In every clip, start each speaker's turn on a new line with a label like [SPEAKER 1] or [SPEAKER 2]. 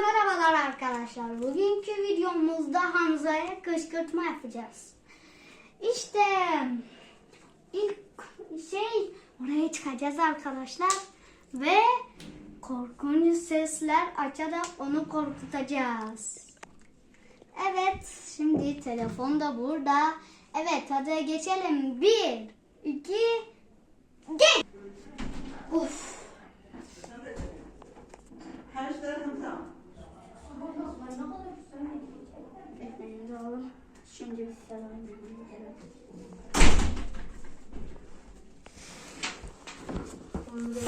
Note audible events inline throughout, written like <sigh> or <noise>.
[SPEAKER 1] merhabalar arkadaşlar. Bugünkü videomuzda Hamza'ya kışkırtma yapacağız. İşte ilk şey oraya çıkacağız arkadaşlar ve korkunç sesler açarak onu korkutacağız. Evet, şimdi telefon da burada. Evet, hadi geçelim. Bir, iki, Şimdi bir selam. Onu da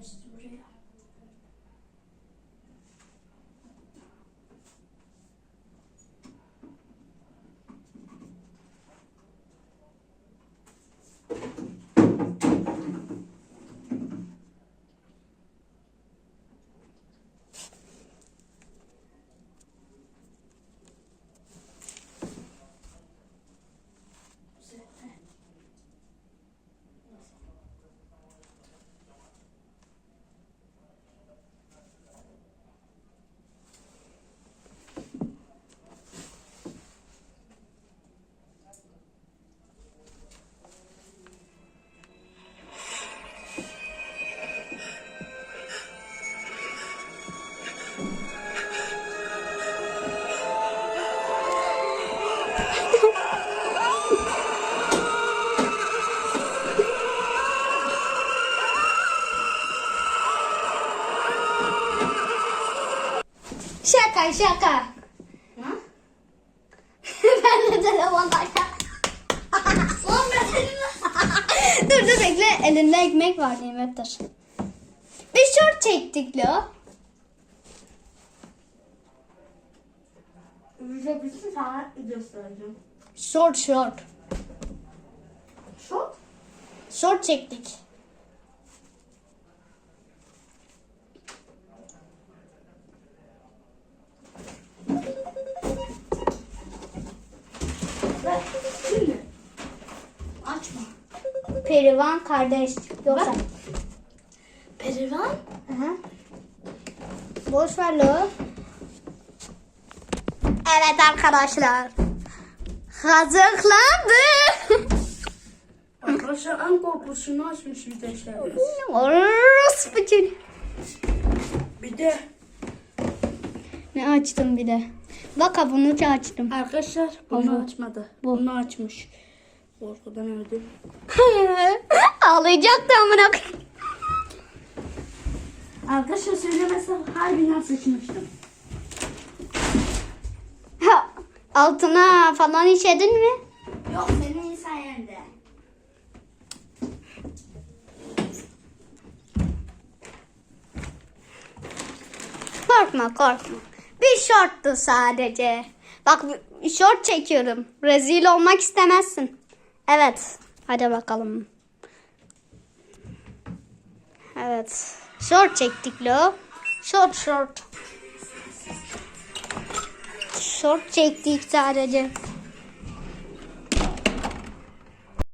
[SPEAKER 2] comes
[SPEAKER 1] Şaka şaka. <laughs> Ben de telefondayken.
[SPEAKER 2] Lan ben seninle. <laughs>
[SPEAKER 1] dur dur bekle. Elinde ekmek var nimettir. Bir short çektik lo.
[SPEAKER 2] Bize bütün sana göstereceğim.
[SPEAKER 1] Short short.
[SPEAKER 2] Şok.
[SPEAKER 1] Short çektik. Perivan kardeş. Yoksa.
[SPEAKER 2] Bak. Perivan
[SPEAKER 1] Aha. Boş ver lo. Evet arkadaşlar. Hazırlandı.
[SPEAKER 2] Arkadaşlar en korkusunu açmış bir de şey.
[SPEAKER 1] Orası.
[SPEAKER 2] Bir de
[SPEAKER 1] Ne açtım bir de. Bak bunu açtım.
[SPEAKER 2] arkadaşlar
[SPEAKER 1] Bu.
[SPEAKER 2] bunu açmadı.
[SPEAKER 1] Bu.
[SPEAKER 2] Bunu açmış. Korkudan öldüm. <laughs>
[SPEAKER 1] Ağlayacaktı amına koyayım.
[SPEAKER 2] Arkadaşlar söylemesem harbiden sıçmıştım.
[SPEAKER 1] Altına falan işedin mi?
[SPEAKER 2] Yok senin sayende.
[SPEAKER 1] Korkma korkma. Bir şorttu sadece. Bak şort çekiyorum. Rezil olmak istemezsin. Evet. Hadi bakalım. Evet. Şort çektik lo. Şort şort. Şort çektik sadece.